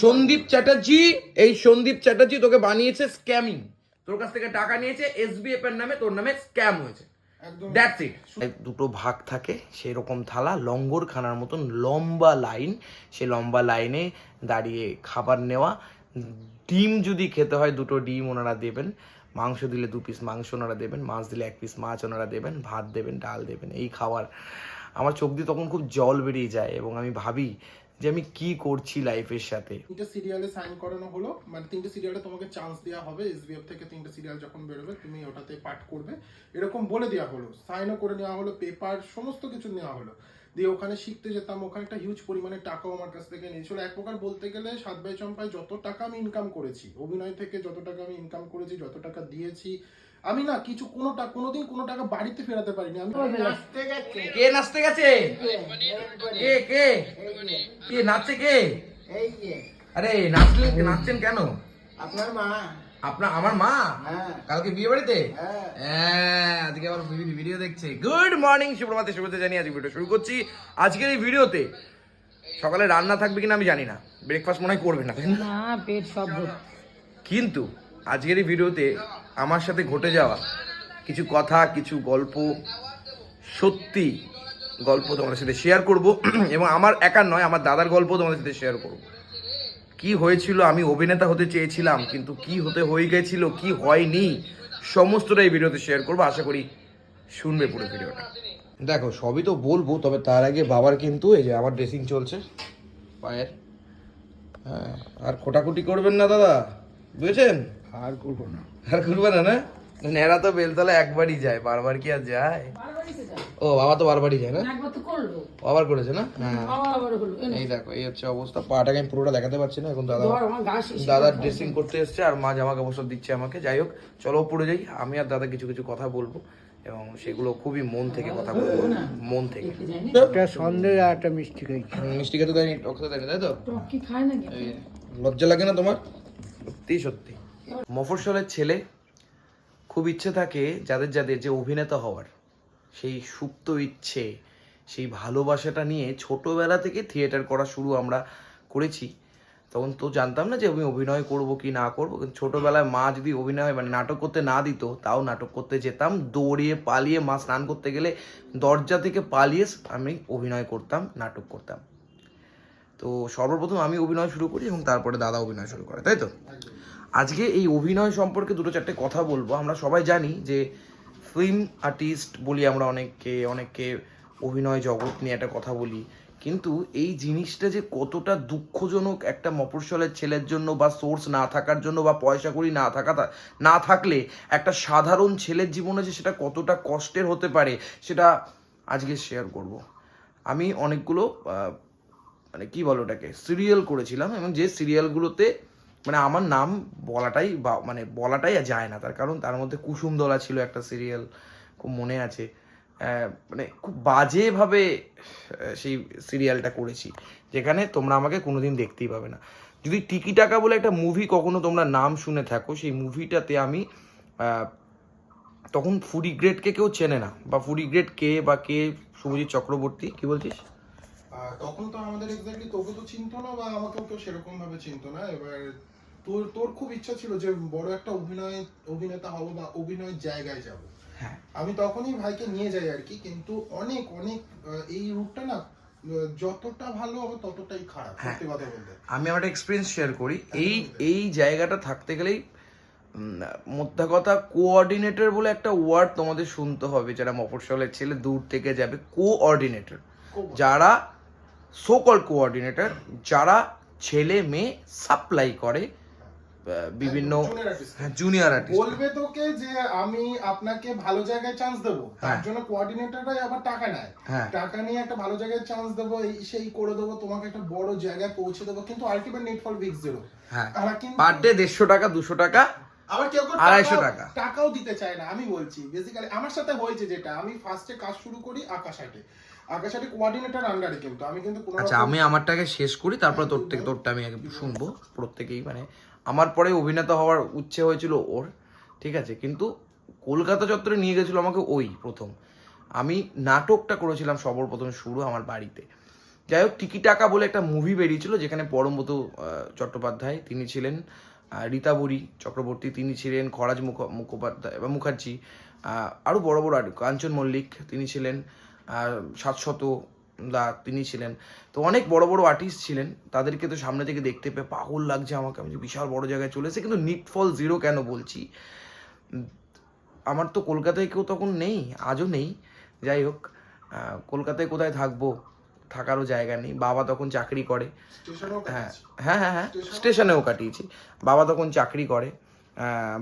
সন্দীপ চ্যাটার্জি এই সন্দীপ চ্যাটার্জি তোকে বানিয়েছে স্ক্যামিং তোর কাছ থেকে টাকা নিয়েছে এসবিএফ এর নামে তোর নামে স্ক্যাম হয়েছে। একদম। দ্যাটস ইট দুটো ভাগ থাকে সেই রকম থালা লঙ্গর খানার মতন লম্বা লাইন সেই লম্বা লাইনে দাঁড়িয়ে খাবার নেওয়া। ডিম যদি খেতে হয় দুটো ডিম ওনারা দেবেন। মাংস দিলে দু পিস মাংস ওনারা দেবেন মাছ দিলে এক পিস মাছ ওনারা দেবেন ভাত দেবেন ডাল দেবেন এই খাবার। আমার চোখ দিয়ে তখন খুব জল বেরিয়ে যায় এবং আমি ভাবি যে আমি কি করছি লাইফের সাথে। তিনটে সিরিয়ালে সাইন করানো হলো। মানে তিনটে সিরিয়ালে তোমাকে চান্স দেওয়া হবে। এসবিএফ থেকে তিনটে সিরিয়াল যখন বেরোবে, তুমি ওটাতে পাঠ করবে। এরকম বলে দেওয়া হলো। সাইনও করে নেওয়া হলো পেপার সমস্ত কিছু নেওয়া হলো। দিয়ে ওখানে শিখতে যেতাম, ওখানে একটা হিউজ পরিমাণে টাকাও আমার কাছ থেকে নিয়েছিল। এক প্রকার বলতে গেলে সাত বাই চম্পায় যত টাকা আমি ইনকাম করেছি, অভিনয় থেকে যত টাকা আমি ইনকাম করেছি, যত টাকা দিয়েছি আমি না কিছু কোনো টাকা কোনোদিন কোনো টাকা বাড়িতে ফেরাতে পারিনি। আমি কে নাচতে গেছে? কে কে? কে নাচছে কে? এই যে। আরে নাচলেন নাচছেন কেন? আপনার মা। আপনার আমার মা? হ্যাঁ। কালকে বিয়ে বাড়িতে? হ্যাঁ। হ্যাঁ আজকে আবার ভিডিও- ভিডিও দেখছে। গুড মর্নিং সুপ্রভাতে শুভেচ্ছা জানি আজকে ভিডিও শুরু করছি। আজকের এই ভিডিওতে সকালে রান্না থাকবে কিনা আমি জানি না। ব্রেকফাস্ট মনে হয় করবে না। তাই না? না পেট সব কিন্তু আজকের এই ভিডিওতে আমার সাথে ঘটে যাওয়া কিছু কথা, কিছু গল্প, সত্যি গল্প তোমাদের সাথে শেয়ার করব। এবং আমার একার নয়, আমার দাদার গল্প তোমাদের সাথে শেয়ার করব। কি হয়েছিল, আমি অভিনেতা হতে চেয়েছিলাম, কিন্তু কি হতে হয়ে গেছিল, কি হয়নি সমস্তটা এই ভিডিওতে শেয়ার করব। আশা করি শুনবে পুরো ভিডিওটা। দেখো, সবই তো বলব, তবে তার আগে বাবার কিন্তু এই যে আমার ড্রেসিং চলছে, পায়ের। হ্যাঁ আর খোটাখুটি করবেন না দাদা, বুঝেছেন? আর করব না। আর করবে না না? নেড়া তো বেলতলা একবারই যায় বারবার কি আর যায়? ও বাবা তো বারবারই যায় না? একবার তো করল। আবার করেছে না? হ্যাঁ। এই দেখো এই হচ্ছে অবস্থা। পাটাকে আমি পুরোটা দেখাতে পারছি না এখন দাদা দাদা ড্রেসিং করতে এসছে আর মা জামা কাপড় সব দিচ্ছে আমাকে। যাই হোক চলো পড়ে যাই। আমি আর দাদা কিছু কিছু কথা বলব এবং সেগুলো খুবই মন থেকে কথা বলব। মন থেকে। একটা সন্দেহ আর একটা মিষ্টি খাইছি হুম, মিষ্টি খেতে দেয়নি টক খেতে দেয়নি তাই তো? টক কি খায় নাকি? এই, লজ্জা লাগে না তোমার? সত্যি সত্যি। মফস্বলের ছেলে খুব ইচ্ছে থাকে যাদের যাদের যে অভিনেতা হওয়ার। সেই সুপ্ত ইচ্ছে, সেই ভালোবাসাটা নিয়ে ছোটবেলা থেকে থিয়েটার করা শুরু আমরা করেছি। তখন তো জানতাম না যে আমি অভিনয় করব কি না করব। কিন্তু ছোটবেলায় মা যদি অভিনয় মানে নাটক করতে না দিত, তাও নাটক করতে যেতাম। দৌড়িয়ে পালিয়ে মা স্নান করতে গেলে দরজা থেকে পালিয়ে আমি অভিনয় করতাম, নাটক করতাম। তো সর্বপ্রথম আমি অভিনয় শুরু করি এবং তারপরে দাদা অভিনয় শুরু করে, তাই তো? আজকে এই অভিনয় সম্পর্কে দুটো চারটে কথা বলব। আমরা সবাই জানি যে ফিল্ম আর্টিস্ট বলি আমরা অনেককে অনেককে অভিনয় জগৎ নিয়ে একটা কথা বলি। কিন্তু এই জিনিসটা যে কতটা দুঃখজনক একটা মফস্বলের ছেলের জন্য বা সোর্স না থাকার জন্য বা পয়সা করি না থাকা না থাকলে একটা সাধারণ ছেলের জীবনে যে সেটা কতটা কষ্টের হতে পারে, সেটা আজকে শেয়ার করব। আমি অনেকগুলো মানে কি বলো ওটাকে সিরিয়াল করেছিলাম এবং যে সিরিয়ালগুলোতে মানে আমার নাম বলাটাই বা মানে বলাটাই যায় না। তার কারণ তার মধ্যে কুসুম দলা ছিল একটা সিরিয়াল খুব মনে আছে। মানে খুব বাজেভাবে সেই সিরিয়ালটা করেছি। যেখানে তোমরা আমাকে কোনোদিন দেখতেই পাবে না। যদি টিকি টাকা বলে একটা মুভি কখনো তোমরা নাম শুনে থাকো, সেই মুভিটাতে আমি তখন ফুডি গ্রেডকে কেউ চেনে না। বা ফুডি গ্রেড কে বা কে, শুভজিৎ চক্রবর্তী, কি বলছিস? তখন তো আমাদের এক্স্যাক্টলি তোকে তো চিনতো না বা আমাকেও কেউ সেরকম ভাবে চিনতো না। এবার তোর তোর খুব ইচ্ছা ছিল যে বড় একটা অভিনয় অভিনেতা হব বা অভিনয়ের জায়গায় যাব। হ্যাঁ। আমি তখনই ভাইকে নিয়ে যাই আর কি কিন্তু অনেক অনেক এই রুটটা না যতটা ভালো হবে ততটাই খারাপ হ্যাঁ। সত্যি কথা বলতে। আমি আমার এক্সপিরিয়েন্স শেয়ার করি। এই এই জায়গাটা থাকতে গেলেই মোদ্দা কথা কোঅর্ডিনেটর বলে একটা ওয়ার্ড তোমাদের শুনতে হবে যারা মফস্বলের ছেলে দূর থেকে যাবে কোঅর্ডিনেটর যারা সোকল কোঅর্ডিনেটর যারা ছেলে মেয়ে সাপ্লাই করে বিভিন্ন জুনিয়র আর্টিস্ট বলবে তোকে যে আমি আপনাকে ভালো জায়গায় চান্স দেবো। তার হ্যাঁ। জন্য কোঅর্ডিনেটররাই আবার টাকা নেয়। হ্যাঁ। টাকা নিয়ে একটা ভালো জায়গায় চান্স দেবো এই সেই করে দেবো তোমাকে একটা বড় জায়গায় পৌঁছে দেবো কিন্তু আলটিমেট নেট ফল উইক জিরো হ্যাঁ। আর কিন্তু পার ডে দেড়শো টাকা দুশো টাকা আবার কেউ কেউ আড়াইশো টাকা। টাকাও দিতে চায় না আমি বলছি। বেসিক্যালি আমার সাথে হয়েছে যেটা আমি ফার্স্টে কাজ শুরু করি আকাশাটে আকাশাটে কোঅর্ডিনেটর আন্ডারে কিন্তু আমি কিন্তু কোনো আচ্ছা আমি আমারটাকে শেষ করি তারপরে তোর থেকে তোরটা আমি শুনব প্রত্যেকেই মানে আমার পরে অভিনেতা হওয়ার ইচ্ছে হয়েছিল ওর, ঠিক আছে, কিন্তু কলকাতা চত্বরে নিয়ে গেছিল আমাকে ওই প্রথম। আমি নাটকটা করেছিলাম সর্বপ্রথম শুরু আমার বাড়িতে। যাই হোক, টিকি টাকা বলে একটা মুভি বেরিয়েছিল, যেখানে পরমব্রত চট্টোপাধ্যায় তিনি ছিলেন রীতাবরী চক্রবর্তী তিনি ছিলেন, খরাজ মুখ, মুখোপাধ্যায় বা মুখার্জি আরও বড় বড় কাঞ্চন মল্লিক তিনি ছিলেন সাতশত দা তিনি ছিলেন। তো অনেক বড় বড় আর্টিস্ট ছিলেন। তাদেরকে তো সামনে থেকে দেখতে পেয়ে পাগল লাগছে আমাকে। আমি বিশাল বড় জায়গায় চলে এসেছি কিন্তু নিটফল জিরো কেন বলছি? আমার তো কলকাতায় কেউ তখন নেই আজও নেই। যাই হোক কলকাতায় কোথায় থাকব? থাকারও জায়গা নেই। বাবা তখন চাকরি করে। হ্যাঁ হ্যাঁ হ্যাঁ হ্যাঁ স্টেশনেও কাটিয়েছি। বাবা তখন চাকরি করে।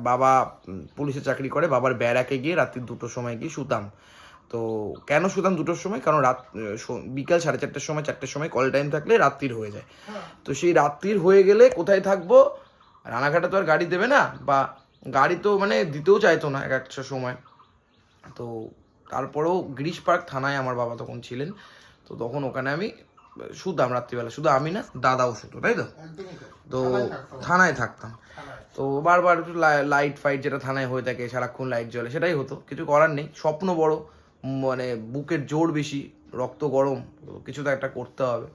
বাবা পুলিশে চাকরি করে। বাবার ব্যারাকে গিয়ে রাত্রি দুটোর সময় গিয়ে শুতাম। তো কেন শুতাম দুটোর সময়? কারণ রাত বিকাল সাড়ে চারটের সময় চারটের সময় কল টাইম থাকলে রাত্রির হয়ে যায়। হ্যাঁ। তো সেই রাত্রির হয়ে গেলে কোথায় থাকব? রানাঘাটে তো আর গাড়ি দেবে না বা গাড়ি তো মানে দিতেও চাইতো না এক একটা সময়। তো তারপরেও গিরিশ পার্ক থানায় আমার বাবা তখন ছিলেন। তো তখন ওখানে আমি শুতাম রাত্রিবেলা। শুধু আমি না দাদাও শুতো তাই তো? তো থানায় থাকতাম। তো বারবার একটু লাইট ফাইট যেটা থানায় হয়ে থাকে সারাক্ষণ লাইট জ্বলে সেটাই হতো। কিছু করার নেই স্বপ্ন বড়। মানে বুকের জোর বেশি, রক্ত গরম কিছু তো একটা করতে হবে।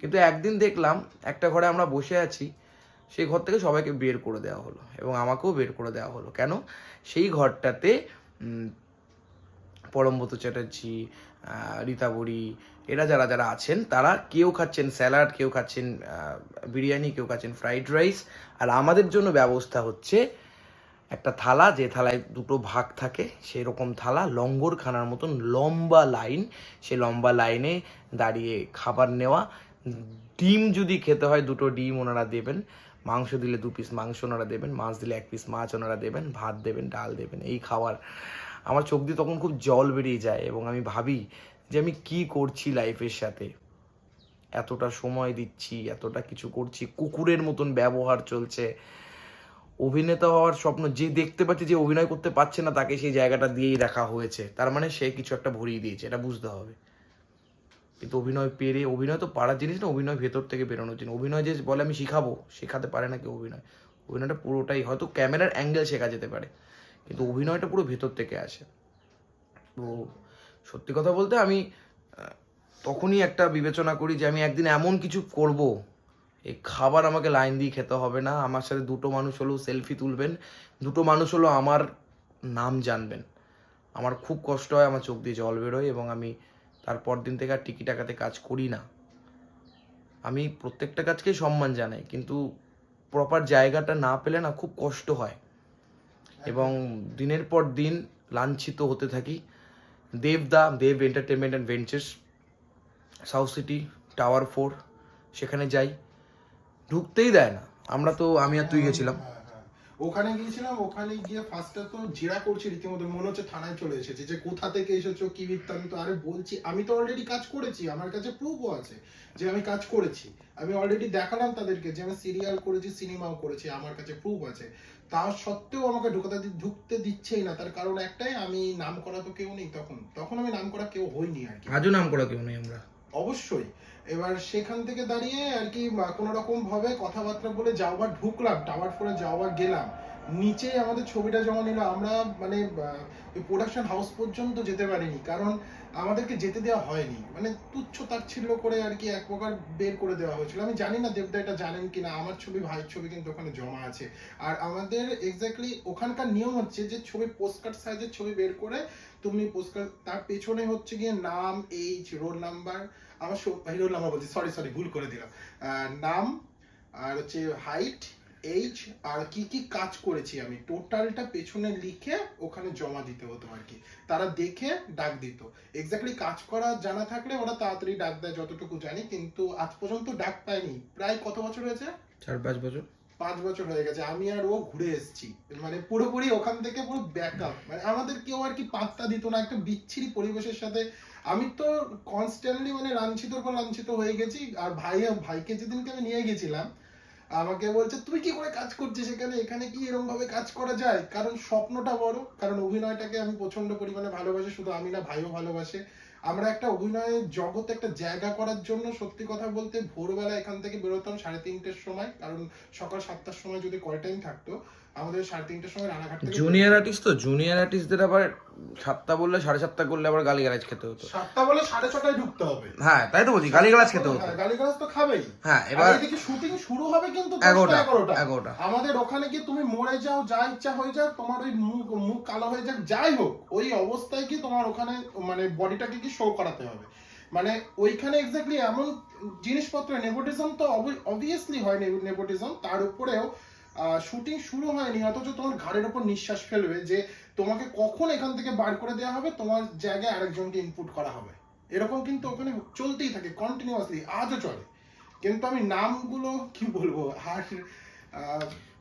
কিন্তু একদিন দেখলাম একটা ঘরে আমরা বসে আছি, সেই ঘর থেকে সবাইকে বের করে দেওয়া হলো এবং আমাকেও বের করে দেওয়া হলো। কেন? সেই ঘরটাতে পরমব্রত চ্যাটার্জি রীতাবরী এরা যারা যারা আছেন, তারা কেউ খাচ্ছেন স্যালাড, কেউ খাচ্ছেন বিরিয়ানি, কেউ খাচ্ছেন ফ্রাইড রাইস, আর আমাদের জন্য ব্যবস্থা হচ্ছে একটা থালা, যে থালায় দুটো ভাগ থাকে সেই রকম থালা লঙ্গর খানার মতন লম্বা লাইন। সেই লম্বা লাইনে দাঁড়িয়ে খাবার নেওয়া। ডিম যদি খেতে হয়, দুটো ডিম ওনারা দেবেন। মাংস দিলে দু পিস মাংস ওনারা দেবেন, মাছ দিলে এক পিস মাছ ওনারা দেবেন, ভাত দেবেন, ডাল দেবেন, এই খাবার। আমার চোখ দিয়ে তখন খুব জল বেরিয়ে যায় এবং আমি ভাবি যে আমি কি করছি লাইফের সাথে। এতটা সময় দিচ্ছি, এতটা কিছু করছি, কুকুরের মতন ব্যবহার চলছে। অভিনেতা হওয়ার স্বপ্ন, যে দেখতে পাচ্ছে, যে অভিনয় করতে পারছে না, তাকে সেই জায়গাটা দিয়েই রাখা হয়েছে। তার মানে সে কিছু একটা ভরিয়ে দিয়েছে, এটা বুঝতে হবে। কিন্তু অভিনয় পেরে, অভিনয় তো পারার জিনিস না, অভিনয় ভেতর থেকে বেরোনোর জিনিস। অভিনয় যে বলে, আমি শিখাবো শেখাতে পারে না কেউ অভিনয়। অভিনয়টা পুরোটাই, হয়তো ক্যামেরার অ্যাঙ্গেল শেখা যেতে পারে, কিন্তু অভিনয়টা পুরো ভেতর থেকে আসে। তো সত্যি কথা বলতে আমি তখনই একটা বিবেচনা করি যে আমি একদিন এমন কিছু করব এই খাবার আমাকে লাইন দিয়ে খেতে হবে না। আমার সাথে দুটো মানুষ হলেও সেলফি তুলবেন। দুটো মানুষ হলেও আমার নাম জানবেন। আমার খুব কষ্ট হয় আমার চোখ দিয়ে জল বেরোয় এবং আমি তারপর দিন থেকে আর টিকি টাকাতে কাজ করি না। আমি প্রত্যেকটা কাজকেই সম্মান জানাই, কিন্তু প্রপার জায়গাটা না পেলে না খুব কষ্ট হয়। এবং দিনের পর দিন লাঞ্ছিত হতে থাকি। দেব দেবদা Dev entertainment and ventures South City tower four সেখানে যাই। ঢুকতেই দেয় না। আমরা তো আমি আর তুই গেছিলাম। হ্যাঁ, হ্যাঁ। ওখানে গিয়েছিলাম ওখানে গিয়ে ফার্স্টে তো জেরা করছি রীতিমতো মনে হচ্ছে থানায় চলে এসেছে যে কোথা থেকে এসেছ কি বৃত্তান্ত আরে বলছি আমি তো অলরেডি কাজ করেছি আমার কাছে প্রুফও আছে যে আমি কাজ করেছি। আমি অলরেডি দেখালাম তাদেরকে যে আমি সিরিয়াল করেছি সিনেমাও করেছি আমার কাছে প্রুফ আছে। তা সত্ত্বেও আমাকে ঢুকাতে ঢুকতে দিচ্ছেই না তার কারণ একটাই আমি নাম করা তো কেউ নেই তখন। তখন আমি নাম করা কেউ হইনি আর কি। আজও নাম করা কেউ নেই আমরা। অবশ্যই। এবার সেখান থেকে দাঁড়িয়ে আর কি কোনো রকম ভাবে কথাবার্তা বলে যাওয়ার ঢুকলাম টাওয়ার ফোরে যাওয়ার গেলাম। নিচে আমাদের ছবিটা জমা নিল। আমরা মানে প্রোডাকশন হাউস পর্যন্ত যেতে পারিনি, কারণ আমাদেরকে যেতে দেওয়া হয়নি। মানে তুচ্ছ তাচ্ছিল্য করে আর কি এক প্রকার বের করে দেওয়া হয়েছিল। আমি জানি না দেবদা এটা জানেন কিনা, আমার ছবি, ভাইয়ের ছবি কিন্তু ওখানে জমা আছে। আর আমাদের এক্স্যাক্টলি ওখানকার নিয়ম হচ্ছে যে ছবি পোস্টকার্ড সাইজের ছবি বের করে তুমি পোস্টকার্ড তার পেছনে হচ্ছে গিয়ে নাম এইজ রোল নাম্বার আমার রোল নাম্বার বলছি সরি সরি ভুল করে দিলাম। নাম আর হচ্ছে হাইট এইজ আর কি কি কাজ করেছি আমি। টোটালটা পেছনে লিখে ওখানে জমা দিতে হতো আর কি। তারা দেখে ডাক দিত। এক্স্যাক্টলি কাজ করা জানা থাকলে ওরা তাড়াতাড়ি ডাক দেয়, যতটুকু জানি, কিন্তু আজ পর্যন্ত ডাক পায়নি। প্রায় কত বছর হয়েছে? চার পাঁচ বছর। পাঁচ বছর হয়ে গেছে, আমি আর ও ঘুরে এসেছি। মানে পুরোপুরি ওখান থেকে পুরো ব্যাকআপ মানে আমাদের কেউ আর কি পাত্তা দিত না, একটা বিচ্ছিরি পরিবেশের সাথে। আমি তো কনস্ট্যান্টলি মানে লাঞ্ছিতর পর লাঞ্ছিত হয়ে গেছি, আর ভাই, ভাইকে যেদিনকে আমি নিয়ে গেছিলাম, আমাকে বলছে, তুই কি করে কাজ করছিস এখানে? এখানে কি এরকম ভাবে কাজ করা যায়? কারণ স্বপ্নটা বড়, কারণ অভিনয়টাকে আমি প্রচণ্ড পরিমাণে ভালোবাসি, শুধু আমি না, ভাইও ভালোবাসে। আমরা একটা অভিনয়ের জগতে একটা জায়গা করার জন্য সত্যি কথা বলতে ভোরবেলা এখান থেকে বেরোতাম সাড়ে তিনটের সময়, কারণ সকাল সাতটার সময় যদি কয় টাইম থাকতো আমাদের সাড়ে তিনটের সময় রানাঘাট জুনিয়র আর্টিস্ট তো জুনিয়র আর্টিস্টদের আবার সাতটা বললে সাড়ে সাতটা করলে আবার খেতে হতো। সাতটা বলে সাড়ে ছটায় ঢুকতে হবে। হ্যাঁ তাই তো বলছি খেতে হতো। হ্যাঁ, গালিগালাজ তো খাবেই। হ্যাঁ এবার এদিকে শুটিং শুরু হবে কিন্তু এগারোটা, এগারোটা। আমাদের ওখানে গিয়ে তুমি মরে যাও যা ইচ্ছা হয়ে যাক তোমার ওই মুখ মুখ কালো হয়ে যাক যাই হোক ওই অবস্থায় কি তোমার ওখানে মানে বডিটাকে কি শো করাতে হবে। মানে ওইখানে এক্স্যাক্টলি এমন জিনিসপত্র নেপোটিজম তো অবভিয়াসলি হয় নেপোটিজম তার উপরেও শুটিং শুরু হয়নি অথচ তোমার ঘাড়ের ওপর নিঃশ্বাস ফেলবে যে তোমাকে কখন এখান থেকে বার করে দেওয়া হবে তোমার জায়গায় আরেকজনকে ইনপুট করা হবে। এরকম কিন্তু ওখানে চলতেই থাকে কন্টিনিউয়াসলি আজও চলে। কিন্তু আমি নামগুলো কি বলব আর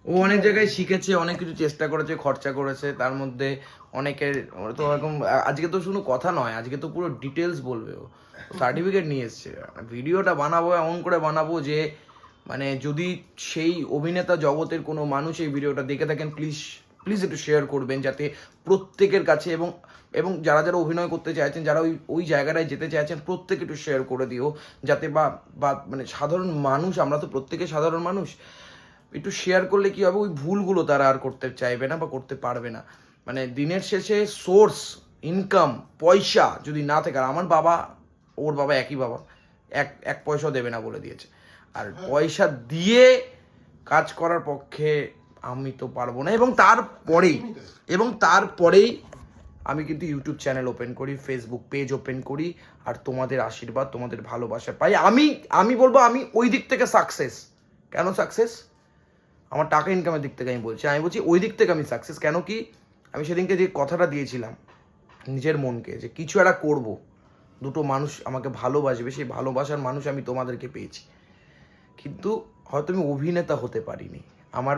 ও অনেক জায়গায় শিখেছে অনেক কিছু চেষ্টা করেছে খরচা করেছে তার মধ্যে অনেকের তো এরকম আজকে তো শুধু কথা নয় আজকে তো পুরো ডিটেলস বলবে ও। সার্টিফিকেট নিয়ে এসছে। ভিডিওটা বানাবো এমন করে বানাবো যে মানে যদি সেই অভিনেতা জগতের কোনো মানুষ এই ভিডিওটা দেখে থাকেন প্লিজ প্লিজ একটু শেয়ার করবেন যাতে প্রত্যেকের কাছে এবং এবং যারা যারা অভিনয় করতে চাইছেন, যারা ওই ওই জায়গাটায় যেতে চাইছেন, প্রত্যেকে একটু শেয়ার করে দিও যাতে বা বা মানে সাধারণ মানুষ, আমরা তো প্রত্যেকে সাধারণ মানুষ, একটু শেয়ার করলে কি হবে? ওই ভুলগুলো তারা আর করতে চাইবে না বা করতে পারবে না। মানে দিনের শেষে সোর্স ইনকাম পয়সা যদি না থাকে, আর আমার বাবা, ওর বাবা একই বাবা, এক এক পয়সাও দেবে না বলে দিয়েছে। আর পয়সা দিয়ে কাজ করার পক্ষে আমি তো পারব না। এবং তারপরেই এবং তারপরেই আমি কিন্তু ইউটিউব চ্যানেল ওপেন করি ফেসবুক পেজ ওপেন করি, আর তোমাদের আশীর্বাদ, তোমাদের ভালোবাসা পাই। আমি আমি বলব, আমি ওই দিক থেকে সাকসেস কেন সাকসেস আমার টাকা ইনকামের দিক থেকে আমি বলছি। আমি বলছি, ওই দিক থেকে আমি সাকসেস কেন কি? আমি সেদিনকে যে কথাটা দিয়েছিলাম নিজের মনকে, যে কিছু একটা করব। দুটো মানুষ আমাকে ভালোবাসবে, সেই ভালোবাসার মানুষ আমি তোমাদেরকে পেয়েছি। কিন্তু হয়তো আমি অভিনেতা হতে পারিনি। আমার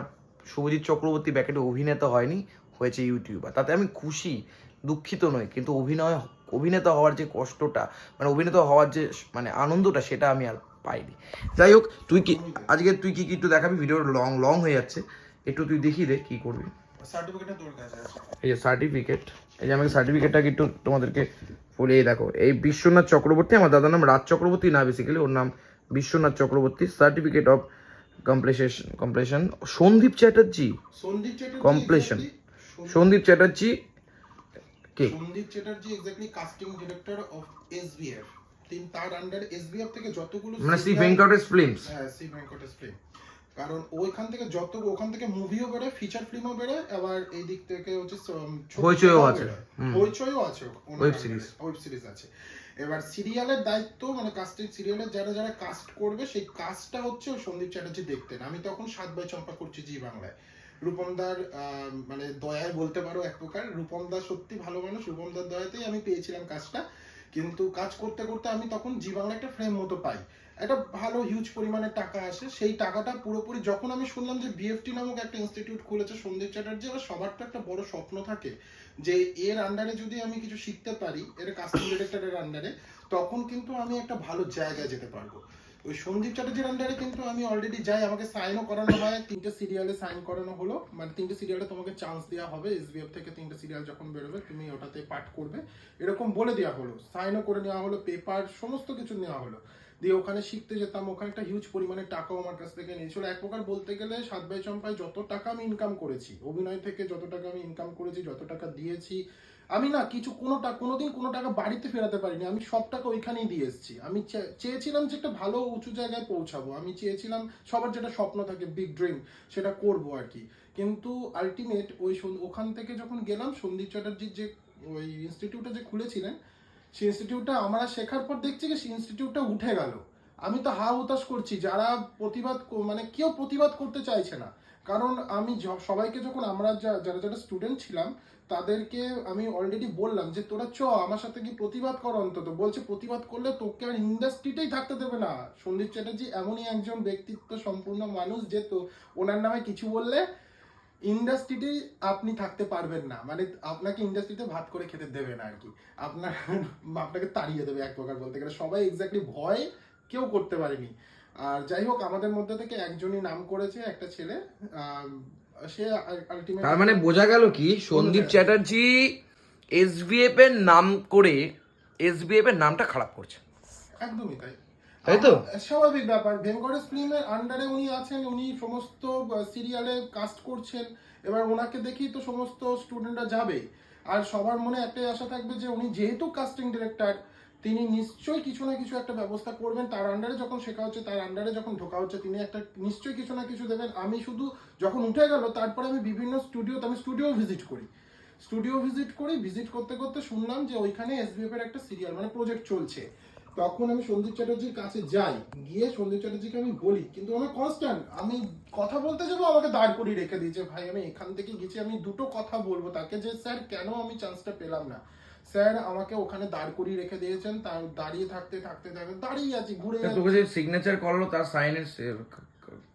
শুভজিৎ চক্রবর্তী ব্যাকেটে অভিনেতা হয়নি হয়েছে ইউটিউবার। তাতে আমি খুশি দুঃখিত নই কিন্তু অভিনয় অভিনেতা হওয়ার যে কষ্টটা মানে অভিনেতা হওয়ার যে মানে আনন্দটা সেটা আমি আর পাইনি। যাই হোক তুই কি আজকে তুই কি কি একটু দেখাবি? ভিডিও লং লং হয়ে যাচ্ছে। একটু তুই দেখিয়ে দে কি করবি। এই যে সার্টিফিকেট এই যে আমাকে সার্টিফিকেটটাকে একটু তোমাদেরকে বলে দেখো। এই বিশ্বনাথ চক্রবর্তী আমার দাদার নাম রাজ চক্রবর্তী না বেসিক্যালি ওর নাম Biswanath Chakraborty certificate of completion completion Sandip Chatterjee. Chatterjee Sandip Chatterjee K? Sandip Chatterjee exactly casting director of SBF তিনি তার আন্ডার এসবিএফ থেকে যতগুলো মানে শ্রী ভেঙ্কটেশ ফিল্মস হ্যাঁ শ্রী ভেঙ্কটেশ ফিল্ম কারণ ওইখান থেকে যত ওখান থেকে মুভিও বেরোয় ফিচার ফিল্মও বেরোয় আবার এই দিক থেকে হচ্ছে হইচইও আছে। হইচইও আছে Web series। ওয়েব সিরিজ আছে। এবার সিরিয়ালের দায়িত্ব মানে কাস্টিং সিরিয়ালের যারা যারা কাস্ট করবে, সেই কাস্টটা হচ্ছে সন্দীপ চ্যাটার্জি দেখতেন। আমি তখন সাত বাই চম্পা করছি জি বাংলায়। রূপমদার মানে দয়ায় বলতে পারো এক প্রকার রূপমদা সত্যি ভালো মানুষ রূপমদার দয়াতেই আমি পেয়েছিলাম কাজটা কিন্তু কাজ করতে করতে আমি তখন জি বাংলা একটা ফ্রেম মতো পাই। একটা ভালো হিউজ পরিমাণে টাকা আসে, সেই টাকাটা পুরোপুরি যখন আমি শুনলাম যে বিএফটি নামক একটা ইনস্টিটিউট খুলেছে সন্দীপ চ্যাটার্জি এবার সবার তো একটা বড় স্বপ্ন থাকে। যে এর আন্ডারে যদি আমি কিছু শিখতে পারি, এর কাস্টিং ডিরেক্টরের আন্ডারে তখন কিন্তু আমি একটা ভালো জায়গায় যেতে পারব। ওই সন্দীপ চ্যাটার্জির আন্ডারে কিন্তু আমি অলরেডি যাই, আমাকে সাইনও করানো হয়, তিনটে সিরিয়ালে সাইন করানো হলো। মানে তিনটে সিরিয়ালে তোমাকে চান্স দেওয়া হবে এসবিএফ থেকে তিনটে সিরিয়াল যখন বেরোবে, তুমি ওটাতে পাঠ করবে। এরকম বলে দেওয়া হলো সাইনও করে নেওয়া হলো পেপার সমস্ত কিছু নেওয়া হলো। দিয়ে ওখানে শিখতে যেতাম, ওখানে একটা হিউজ পরিমাণে টাকাও আমার কাছ থেকে নিয়েছিল। এক প্রকার বলতে গেলে সাত বাই চম্পায় যত টাকা আমি ইনকাম করেছি, অভিনয় থেকে যত টাকা আমি ইনকাম করেছি, যত টাকা দিয়েছি, আমি না কিছু কোনো টাকা কোনোদিন কোনো টাকা বাড়িতে ফেরাতে পারিনি, আমি সব টাকা ওইখানেই দিয়ে এসেছি। আমি চেয়েছিলাম যে একটা ভালো উঁচু জায়গায় পৌঁছাবো, আমি চেয়েছিলাম সবার যেটা স্বপ্ন থাকে বিগ ড্রিম সেটা করব আর কি। কিন্তু আলটিমেট ওই ওখান থেকে যখন গেলাম, সন্দীপ চ্যাটার্জির যে ওই ইনস্টিটিউটটা যে খুলেছিলেন সেই ইনস্টিটিউটটা আমরা শেখার পর দেখছি যে সেই ইনস্টিটিউটটা উঠে গেল। আমি তো হা হুতাশ করছি, যারা প্রতিবাদ মানে কেউ প্রতিবাদ করতে চাইছে না। কারণ আমি সবাইকে যখন আমরা যারা যারা স্টুডেন্ট ছিলাম, তাদেরকে আমি অলরেডি বললাম যে, তোরা চ, আমার সাথে কি প্রতিবাদ কর অন্তত? বলছে, প্রতিবাদ করলে তোকে আর ইন্ডাস্ট্রিতেই থাকতে দেবে না। সন্দীপ চ্যাটার্জি এমনই একজন ব্যক্তিত্ব সম্পূর্ণ মানুষ যে তো ওনার নামে কিছু বললে ইন্ডাস্ট্রিতেই আপনি থাকতে পারবেন না। মানে আপনাকে ইন্ডাস্ট্রিতে ভাত করে খেতে দেবে না আর কি আপনার আপনাকে তাড়িয়ে দেবে এক প্রকার বলতে গেলে। সবাই এক্স্যাক্টলি ভয় কেউ করতে পারেনি। আর যাই হোক আমাদের মধ্যে থেকে একজনই নাম করেছে একটা ছেলে। সে তার মানে বোঝা গেল কি? সন্দীপ চ্যাটার্জি এসভিএফ এর নাম করে এসবিএফ এর নামটা খারাপ করছে। একদমই তাই। তাই তো? স্বাভাবিক ব্যাপার। ভেঙ্কটেশ ফিল্মের আন্ডারে উনি আছেন, উনি সমস্ত সিরিয়ালে কাস্ট করছেন। এবার ওনাকে দেখেই তো সমস্ত স্টুডেন্টরা যাবে। আর সবার মনে একটাই আশা থাকবে যে উনি যেহেতু কাস্টিং ডিরেক্টর তিনি নিশ্চয়ই কিছু না কিছু একটা ব্যবস্থা করবেন। তার আন্ডারে যখন শেখা হচ্ছে, তার আন্ডারে যখন ঢোকা হচ্ছে, তিনি একটা নিশ্চয়ই কিছু না কিছু দেবেন। আমি শুধু যখন উঠে গেল, তারপরে আমি বিভিন্ন স্টুডিওতে আমি স্টুডিও ভিজিট করি। স্টুডিও ভিজিট করি ভিজিট করতে করতে শুনলাম যে ওইখানে এসবিএফ এর একটা সিরিয়াল মানে প্রজেক্ট চলছে। তখন আমি সন্দীপ চ্যাটার্জির কাছে যাই গিয়ে সন্দীপ চ্যাটার্জিকে আমি বলি কিন্তু আমার কনস্ট্যান্ট আমি কথা বলতে যাব আমাকে দাঁড় করিয়ে রেখে দিয়েছে ভাই আমি এখান থেকে গেছি আমি দুটো কথা বলব তাকে যে স্যার কেন আমি চান্সটা পেলাম না? স্যার আমাকে ওখানে দাঁড় করিয়ে রেখে দিয়েছেন তার দাঁড়িয়ে থাকতে থাকতে থাকতে দাঁড়িয়ে আছি ঘুরে। তোকে যে সিগনেচার করল তার সাইনের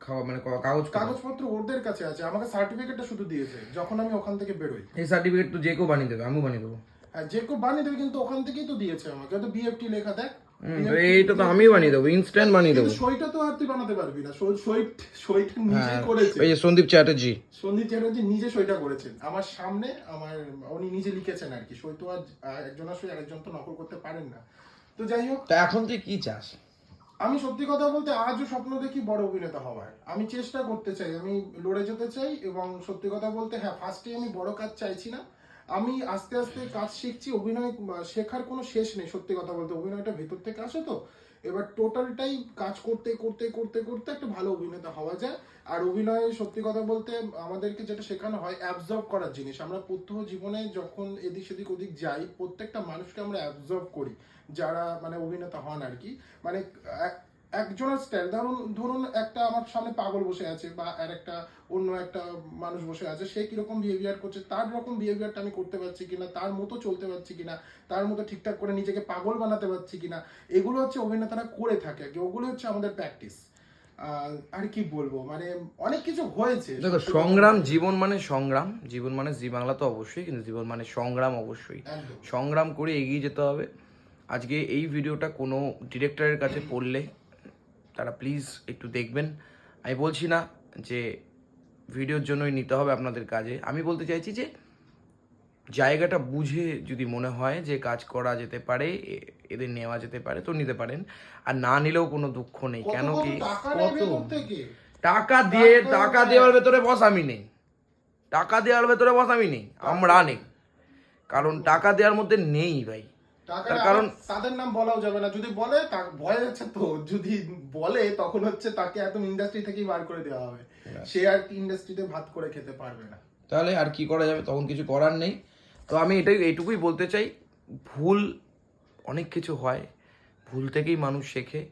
খাওয়া মানে কাগজ কাগজ কাগজপত্র ওদের কাছে আছে আমাকে সার্টিফিকেটটা শুধু দিয়েছে যখন আমি ওখান থেকে বেরোই। এই সার্টিফিকেট তো যে কেউ বানিয়ে দেবে আমিও বানিয়ে দেবো। হ্যাঁ যে কেউ বানিয়ে দেবে কিন্তু ওখান থেকেই তো দিয়েছে আমাকে তো বিএফটি লেখা দেখ। এইটা তো আমিও বানিয়ে দেবো ইনস্ট্যান্ট বানিয়ে দেবো। সইটা তো আর তুই বানাতে পারবি না। সই সইটা নিজেই করেছে। এই যে সন্দীপ চ্যাটার্জি। সন্দীপ চ্যাটার্জি নিজে সইটা করেছেন। আমার সামনে আমার উনি নিজে লিখেছেন আর কি। সই তো আর একজনের সই আরেকজন তো নকল করতে পারেন না। তো যাই হোক তা এখন তুই কি চাস? আমি সত্যি কথা বলতে আজও স্বপ্ন দেখি বড় অভিনেতা হওয়ার। আমি চেষ্টা করতে চাই। আমি লড়ে যেতে চাই এবং সত্যি কথা বলতে হ্যাঁ ফার্স্টে আমি বড় কাজ চাইছি না। আমি আস্তে আস্তে কাজ শিখছি, অভিনয় শেখার কোনো শেষ নেই, সত্যি কথা বলতে। অভিনয়টা ভেতর থেকে আসে তো। এবার টোটালটাই কাজ করতে করতে করতে করতে একটা ভালো অভিনেতা হওয়া যায়। আর অভিনয়, সত্যি কথা বলতে, আমাদেরকে যেটা শেখানো হয় অ্যাবজর্ব করার জিনিস। আমরা প্রত্যহ জীবনে যখন এদিক সেদিক ওদিক যাই, প্রত্যেকটা মানুষকে আমরা অ্যাবজর্ব করি, যারা মানে অভিনেতা হন আর কি। মানে একজনের স্টাইল ধরুন ধরুন একটা আমার সামনে পাগল বসে আছে বা আর একটা অন্য একটা মানুষ বসে আছে সে কীরকম বিহেভিয়ার করছে তার রকম বিহেভিয়ারটা আমি করতে পারছি কিনা তার মতো চলতে পারছি কিনা তার মতো ঠিকঠাক করে নিজেকে পাগল বানাতে পারছি কিনা এগুলো হচ্ছে অভিনেতারা করে থাকে আর কি ওগুলো হচ্ছে আমাদের প্র্যাকটিস আর কি বলব মানে অনেক কিছু হয়েছে। দেখো সংগ্রাম জীবন মানে সংগ্রাম জীবন মানে জি বাংলা তো অবশ্যই কিন্তু জীবন মানে সংগ্রাম অবশ্যই। সংগ্রাম করে এগিয়ে যেতে হবে। আজকে এই ভিডিওটা কোনো ডিরেক্টরের কাছে পড়লে তারা প্লিজ একটু দেখবেন। আমি বলছি না যে ভিডিওর জন্যই নিতে হবে আপনাদের কাজে। আমি বলতে চাইছি যে জায়গাটা বুঝে যদি মনে হয় যে কাজ করা যেতে পারে এ- এদের নেওয়া যেতে পারে তো নিতে পারেন। আর না নিলেও কোনো দুঃখ নেই। কেন কি টাকা দিয়ে টাকা দেওয়ার ভেতরে বস আমি নেই। টাকা দেওয়ার ভেতরে বস আমি নেই। আমরা নেই। কারণ টাকা দেওয়ার মধ্যে নেই ভাই। তার কারণ- তাদের নাম বলাও যাবে না। যদি বলে তা ভয় যাচ্ছে তো। যদি বলে তখন হচ্ছে তাকে একদম ইন্ডাস্ট্রি থেকেই বার করে দেওয়া হবে। সে আর ইন্ডাস্ট্রিতে ভাত করে খেতে পারবে না। তাহলে আর কি করা যাবে? তখন কিছু করার নেই। তো আমি এটাই এইটুকুই বলতে চাই। ভুল অনেক কিছু হয়। ভুল থেকেই মানুষ শেখে।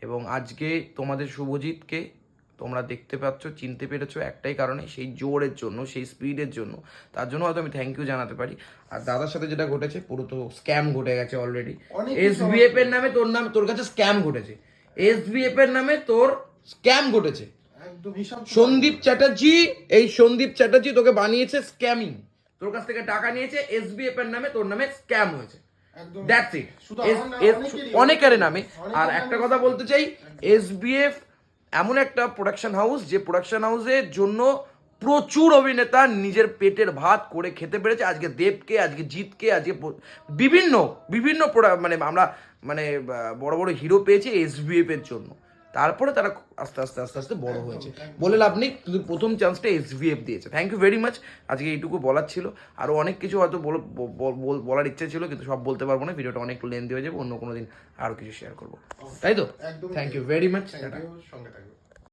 এবং আজকে তোমাদের শুভজিৎকে তোমরা দেখতে পাচ্ছ চিনতে পেরেছ একটাই কারণে সেই জোরের জন্য সেই স্পিডের জন্য। তার জন্য হয়তো আমি থ্যাংক ইউ জানাতে পারি। আর দাদার সাথে যেটা ঘটেছে পুরো তো স্ক্যাম ঘটে গেছে অলরেডি অনেক কিছু এসবিএফ এর নামে তোর নাম তোর কাছে স্ক্যাম ঘটেছে। এস এসবিএফ এর নামে তোর স্ক্যাম ঘটেছে। সন্দীপ চ্যাটার্জি এই সন্দীপ চ্যাটার্জি তোকে বানিয়েছে স্ক্যামিং তোর কাছ থেকে টাকা নিয়েছে এস এসবিএফ এর নামে তোর নামে স্ক্যাম হয়েছে। দ্যাটস ইট অনেকের নামে। আর একটা কথা বলতে চাই এস এসবিএফ এমন একটা প্রোডাকশন হাউস যে প্রোডাকশন হাউসের জন্য প্রচুর অভিনেতা নিজের পেটের ভাত করে খেতে পেরেছে। আজকে দেবকে, আজকে জিতকে আজকে বিভিন্ন বিভিন্ন মানে আমরা মানে বড় বড় হিরো পেয়েছি এর জন্য। তারপরে তারা আস্তে আস্তে আস্তে আস্তে বড় হয়েছে। বলে লাভ নেই কিন্তু প্রথম চান্সটা এসভিএফ দিয়েছে। থ্যাংক ইউ ভেরি মাচ আজকে এইটুকু বলার ছিল। আরও অনেক কিছু হয়তো বল- বল- বল- বলার ইচ্ছে ছিল কিন্তু সব বলতে পারব না। ভিডিওটা অনেক লেন্দি হয়ে যাবে। অন্য কোনো দিন আরও কিছু শেয়ার করব। তাই তো? থ্যাংক ইউ ভেরি মাচ সঙ্গে থাকবে